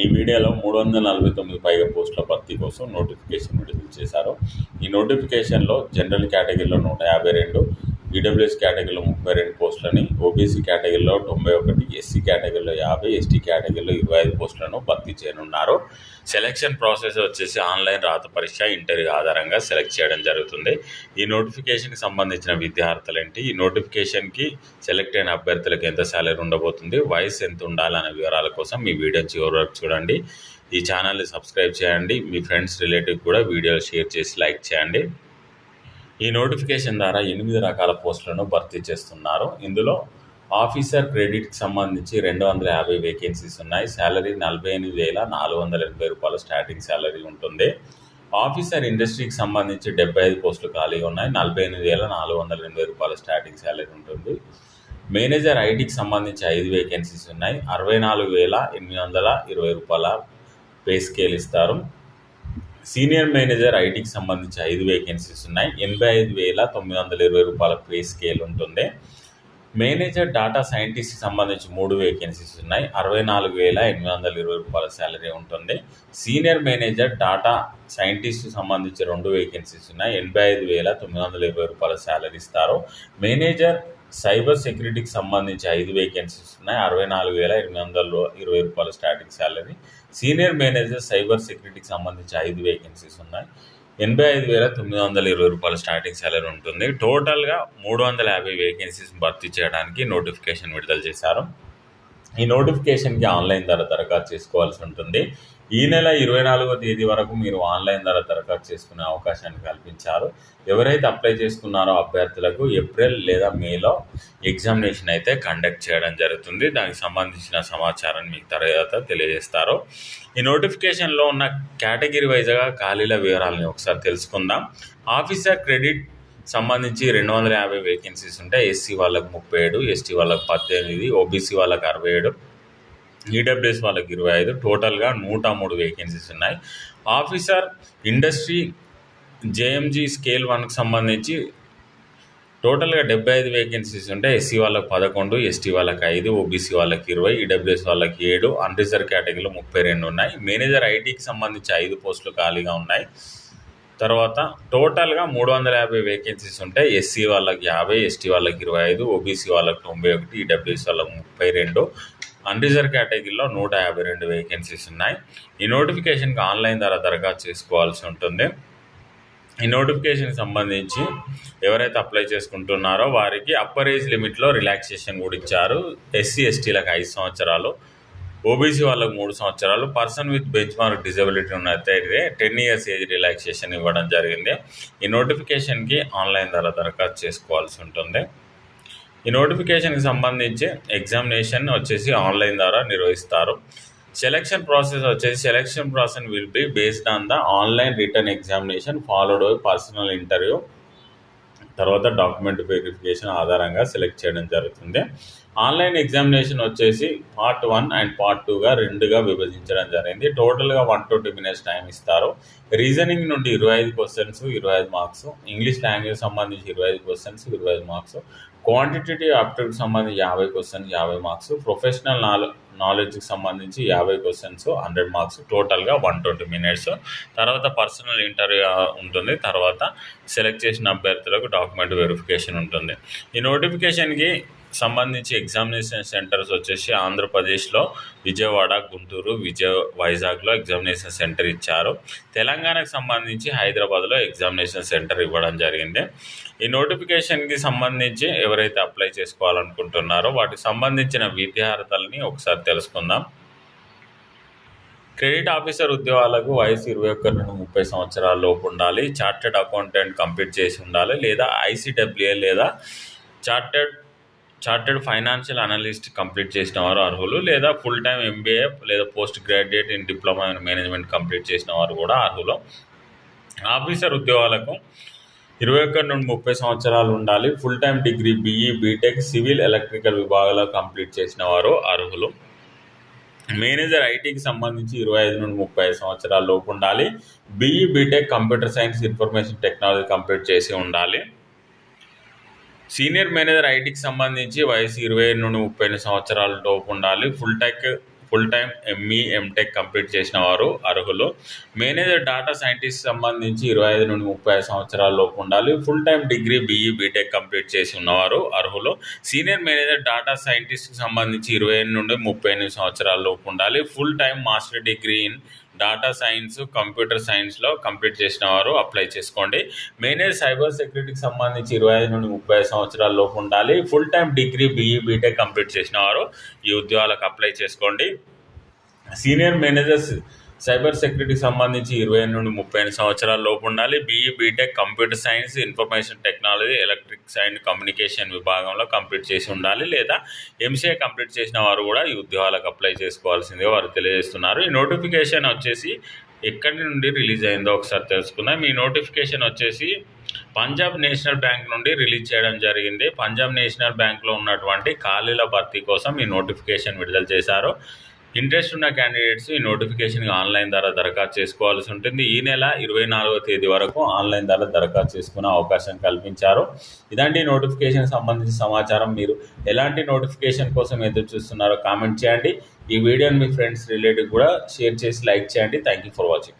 ఈ వీడియోలో మూడు వందల నలభై తొమ్మిది పైగా పోస్టుల భర్తీ కోసం నోటిఫికేషన్ విడుదల చేశారు. ఈ నోటిఫికేషన్లో జనరల్ కేటగిరీలో నూట యాభై రెండు ఈడబ్ల్యూఎస్ కేటగిరీలో ముప్పై రెండు పోస్టులని ఓబీసీ కేటగిరీలో తొంభై ఒకటి ఎస్సీ కేటగిరీలో యాభై ఎస్టీ కేటగిరీలో ఇరవై ఐదు పోస్టులను భర్తీ చేయనున్నారు. సెలక్షన్ ప్రాసెస్ వచ్చేసి ఆన్లైన్ రాత పరీక్ష ఇంటర్వ్యూ ఆధారంగా సెలెక్ట్ చేయడం జరుగుతుంది. ఈ నోటిఫికేషన్కి సంబంధించిన విద్యార్థులేంటి? ఈ నోటిఫికేషన్కి సెలెక్ట్ అయిన అభ్యర్థులకు ఎంత శాలరీ ఉండబోతుంది? వయసు ఎంత ఉండాలనే వివరాల కోసం మీ వీడియో చివరి వరకు చూడండి. ఈ ఛానల్ని సబ్స్క్రైబ్ చేయండి. మీ ఫ్రెండ్స్ రిలేటివ్ కూడా వీడియోలు షేర్ చేసి లైక్ చేయండి. ఈ నోటిఫికేషన్ ద్వారా ఎనిమిది రకాల పోస్టులను భర్తీ చేస్తున్నారు. ఇందులో ఆఫీసర్ క్రెడిట్కి సంబంధించి రెండు వందల యాభై వేకెన్సీస్ ఉన్నాయి. శాలరీ నలభై ఎనిమిది వేల నాలుగు వందల ఎనభై రూపాయలు స్టార్టింగ్ శాలరీ ఉంటుంది. ఆఫీసర్ ఇండస్ట్రీకి సంబంధించి డెబ్బై ఐదు పోస్టులు ఖాళీగా ఉన్నాయి. నలభై ఎనిమిది వేల నాలుగు వందల ఎనభై రూపాయల స్టార్టింగ్ శాలరీ ఉంటుంది. మేనేజర్ ఐటీకి సంబంధించి ఐదు వేకెన్సీస్ ఉన్నాయి. అరవై నాలుగు వేల ఎనిమిది వందల ఇరవై రూపాయల పే స్కేల్ ఇస్తారు. సీనియర్ మేనేజర్ ఐటీకి సంబంధించి ఐదు వేకెన్సీస్ ఉన్నాయి. ఎనభై ఐదు వేల తొమ్మిది వందల ఇరవై రూపాయల పే స్కేల్ ఉంటుంది. మేనేజర్ డాటా సైంటిస్ట్కి సంబంధించి మూడు వేకెన్సీస్ ఉన్నాయి. అరవై నాలుగు వేల ఎనిమిది వందల ఇరవై రూపాయల శాలరీ ఉంటుంది. సీనియర్ మేనేజర్ డాటా సైంటిస్ట్కి సంబంధించి రెండు వేకెన్సీస్ ఉన్నాయి. ఎనభై ఐదు వేల తొమ్మిది వందల ఇరవై రూపాయల శాలరీ ఇస్తారు. మేనేజర్ సైబర్ సెక్యూరిటీకి సంబంధించి ఐదు వేకెన్సీస్ ఉన్నాయి. అరవై నాలుగు వేల ఎనిమిది వందల ఇరవై రూపాయల starting salary. Senior manager cyber సెక్యూరిటీకి సంబంధించి ఐదు వేకెన్సీస్ ఉన్నాయి. ఎనభై ఐదు వేల తొమ్మిది వందల ఇరవై రూపాయల స్టార్టింగ్ శాలరీ ఉంటుంది. టోటల్గా మూడు వందల యాభై వేకెన్సీస్ భర్తీ చేయడానికి నోటిఫికేషన్ విడుదల చేశారు. ఈ నోటిఫికేషన్కి ఆన్లైన్ ద్వారా దరఖాస్తు చేసుకోవాల్సి ఉంటుంది. ఈ నెల ఇరవై నాలుగో తేదీ వరకు మీరు ఆన్లైన్ ద్వారా దరఖాస్తు చేసుకునే అవకాశాన్ని కల్పించారు. ఎవరైతే అప్లై చేసుకున్నారో అభ్యర్థులకు ఏప్రిల్ లేదా మేలో ఎగ్జామినేషన్ అయితే కండక్ట్ చేయడం జరుగుతుంది. దానికి సంబంధించిన సమాచారాన్ని మీకు తర్వాత తెలియజేస్తారు. ఈ నోటిఫికేషన్లో ఉన్న కేటగిరీ వైజ్గా ఖాళీల వివరాలని ఒకసారి తెలుసుకుందాం. ఆఫీసర్ క్రెడిట్ సంబంధించి రెండు వందల యాభై వేకెన్సీస్ ఉంటాయి ఎస్సీ వాళ్ళకు ముప్పై ఏడు ఎస్టీ వాళ్ళకు పద్దెనిమిది ఓబీసీ వాళ్ళకు అరవై ఏడు ఈడబ్ల్యూఎస్ వాళ్ళకి ఇరవై ఐదు. టోటల్గా నూట మూడు వేకెన్సీస్ ఉన్నాయి. ఆఫీసర్ ఇండస్ట్రీ జేఎంజీ స్కేల్ వన్కి సంబంధించి టోటల్గా డెబ్బై ఐదు వేకెన్సీస్ ఉంటాయి ఎస్సీ వాళ్ళకి పదకొండు ఎస్టీ వాళ్ళకి ఐదు ఓబీసీ వాళ్ళకి ఇరవై ఈడబ్ల్యూఎస్ వాళ్ళకి ఏడు అన్రిజర్వ్ కేటగిరీలో ముప్పై రెండు ఉన్నాయి. మేనేజర్ ఐటీకి సంబంధించి ఐదు పోస్టులు ఖాళీగా ఉన్నాయి. తర్వాత టోటల్గా మూడు వందల యాభై వేకెన్సీస్ ఉంటాయి ఎస్సీ వాళ్ళకి యాభై ఎస్టీ వాళ్ళకి ఇరవై ఐదు ఓబీసీ వాళ్ళకి తొంభై ఒకటి ఈడబ్ల్యూఎస్ వాళ్ళకి ముప్పై రెండు అన్రిజర్వ్ కేటగిరీలో నూట యాభై రెండు వేకెన్సీస్ ఉన్నాయి. ఈ నోటిఫికేషన్కి ఆన్లైన్ ద్వారా దరఖాస్తు చేసుకోవాల్సి ఉంటుంది. ఈ నోటిఫికేషన్కి సంబంధించి ఎవరైతే అప్లై చేసుకుంటున్నారో వారికి అప్పర్ ఏజ్ లిమిట్లో రిలాక్సేషన్ కూడా ఇచ్చారు. ఎస్సీ ఎస్టీలకు ఐదు సంవత్సరాలు ఓబీసీ వాళ్ళకు మూడు సంవత్సరాలు person with benchmark disability ఉన్నట్టయితే టెన్ ఇయర్స్ ఏజ్ రిలాక్సేషన్ ఇవ్వడం జరిగింది. ఈ నోటిఫికేషన్కి ఆన్లైన్ ద్వారా దరఖాస్తు చేసుకోవాల్సి ఉంటుంది. ఈ నోటిఫికేషన్కి సంబంధించి ఎగ్జామినేషన్ వచ్చేసి ఆన్లైన్ ద్వారా నిర్వహిస్తారు. సెలక్షన్ ప్రాసెస్ వచ్చేసి selection process will be based on the online written examination followed by personal interview. తర్వాత డాక్యుమెంట్ వెరిఫికేషన్ ఆధారంగా సెలెక్ట్ చేయడం జరుగుతుంది. ఆన్లైన్ ఎగ్జామినేషన్ వచ్చేసి పార్ట్ వన్ అండ్ పార్ట్ టూగా రెండుగా విభజించడం జరిగింది. టోటల్గా వన్ ట్వంటీ మినిట్స్ టైం ఇస్తారు. రీజనింగ్ నుండి ఇరవై ఐదు క్వశ్చన్స్ ఇరవై ఐదు మార్క్స్. ఇంగ్లీష్ లాంగ్వేజ్ సంబంధించి ఇరవై ఐదు క్వశ్చన్స్ ఇరవై ఐదు మార్క్స్. క్వాంటిటేటివ్ ఆప్టిట్యూడ్ సంబంధించి యాభై క్వశ్చన్ యాభై మార్క్స్ ప్రొఫెషనల్ నాలెడ్జ్ నాలెడ్జ్కి సంబంధించి యాభై క్వశ్చన్స్ హండ్రెడ్ మార్క్స్ టోటల్గా వన్ ట్వంటీ మినిట్స్ తర్వాత పర్సనల్ ఇంటర్వ్యూ ఉంటుంది. తర్వాత సెలెక్ట్ చేసిన అభ్యర్థులకు డాక్యుమెంట్ వెరిఫికేషన్ ఉంటుంది. ఈ నోటిఫికేషన్కి సంబంధించి ఎగ్జామినేషన్ సెంటర్స్ వచ్చేసి ఆంధ్రప్రదేశ్లో విజయవాడ గుంటూరు విజయ వైజాగ్లో ఎగ్జామినేషన్ సెంటర్ ఇచ్చారు. తెలంగాణకు సంబంధించి హైదరాబాద్లో ఎగ్జామినేషన్ సెంటర్ ఇవ్వడం జరిగింది. ఈ నోటిఫికేషన్కి సంబంధించి ఎవరైతే అప్లై చేసుకోవాలనుకుంటున్నారో వాటికి సంబంధించిన విద్యార్థులని ఒకసారి తెలుసుకుందాం. క్రెడిట్ ఆఫీసర్ ఉద్యోగాలకు వయసు ఇరవై ఒక్క నుండి ముప్పై సంవత్సరాల లోపు ఉండాలి. చార్టెడ్ అకౌంటెంట్ కంప్లీట్ చేసి ఉండాలి. లేదా ఐసీడబ్ల్యూఏ లేదా chartered chartered financial analyst complete చేసిన వారు అర్హులు లేదా ఫుల్ టైం ఎంబీఏ లేదా post graduate in diploma in management complete చేసిన వారు కూడా అర్హులు. ఆఫీసర్ ఉద్యోగాలకు ఇరవై ఒకటి నుండి ముప్పై సంవత్సరాలు ఉండాలి. Full time degree BE BTech civil electrical విభాగాలు కంప్లీట్ చేసిన వారు అర్హులు మేనేజర్ ఐటీకి సంబంధించి ఇరవై ఐదు నుండి ముప్పై ఐదు సంవత్సరాల లోపు ఉండాలి. BE BTech computer science information technology complete చేసి ఉండాలి. సీనియర్ మేనేజర్ ఐటీకి సంబంధించి వయసు ఇరవై ఐదు నుండి ముప్పై ఎనిమిది సంవత్సరాల లోపు ఉండాలి. Full tech full time ME MTech complete చేసిన వారు అర్హులు. మేనేజర్ డాటా సైంటిస్ట్ సంబంధించి ఇరవై ఐదు నుండి ముప్పై ఐదు సంవత్సరాల లోపు ఉండాలి. Full time degree BE BTech complete చేసి ఉన్నవారు అర్హులు. సీనియర్ మేనేజర్ డాటా సైంటిస్ట్కి సంబంధించి ఇరవై ఐదు నుండి ముప్పై ఎనిమిది సంవత్సరాల లోపు ఉండాలి. Full time master degree in data science computer సైన్స్లో కంప్లీట్ చేసిన వారు అప్లై చేసుకోండి. మేనేజ్ సైబర్ సెక్యూరిటీకి సంబంధించి ఇరవై ఐదు నుండి ముప్పై సంవత్సరాల లోపు ఉండాలి. Full time degree BE BTech complete చేసిన వారు ఈ ఉద్యోగాలకు అప్లై చేసుకోండి. సీనియర్ మేనేజర్స్ సైబర్ సెక్యూరిటీకి సంబంధించి ఇరవై ఐదు నుండి ముప్పై ఐదు సంవత్సరాల లోపు ఉండాలి. BE BTech computer science information technology electronics and communication విభాగంలో కంప్లీట్ చేసి ఉండాలి. లేదా ఎంసీఏ కంప్లీట్ చేసిన వారు కూడా ఈ ఉద్యోగాలకు అప్లై చేసుకోవాల్సిందిగా వారు తెలియజేస్తున్నారు. ఈ నోటిఫికేషన్ వచ్చేసి ఎక్కడి నుండి రిలీజ్ అయిందో ఒకసారి తెలుసుకుందాం. ఈ నోటిఫికేషన్ వచ్చేసి పంజాబ్ నేషనల్ బ్యాంక్ నుండి రిలీజ్ చేయడం జరిగింది. పంజాబ్ నేషనల్ బ్యాంక్లో ఉన్నటువంటి ఖాళీల భర్తీ కోసం ఈ నోటిఫికేషన్ విడుదల చేశారు. ఇంట్రెస్ట్ ఉన్న క్యాండిడేట్స్ ఈ నోటిఫికేషన్ ఆన్లైన్ ద్వారా దరఖాస్తు చేసుకోవాల్సి ఉంటుంది. ఈ నెల ఇరవై నాలుగో తేదీ వరకు ఆన్లైన్ ద్వారా దరఖాస్తు చేసుకునే అవకాశం కల్పించారు. ఇలాంటి నోటిఫికేషన్ సంబంధించిన సమాచారం మీరు ఎలాంటి నోటిఫికేషన్ కోసం ఎదురు చూస్తున్నారో కామెంట్ చేయండి. ఈ వీడియోని మీ ఫ్రెండ్స్ రిలేటివ్ కూడా షేర్ చేసి లైక్ చేయండి. Thank you for watching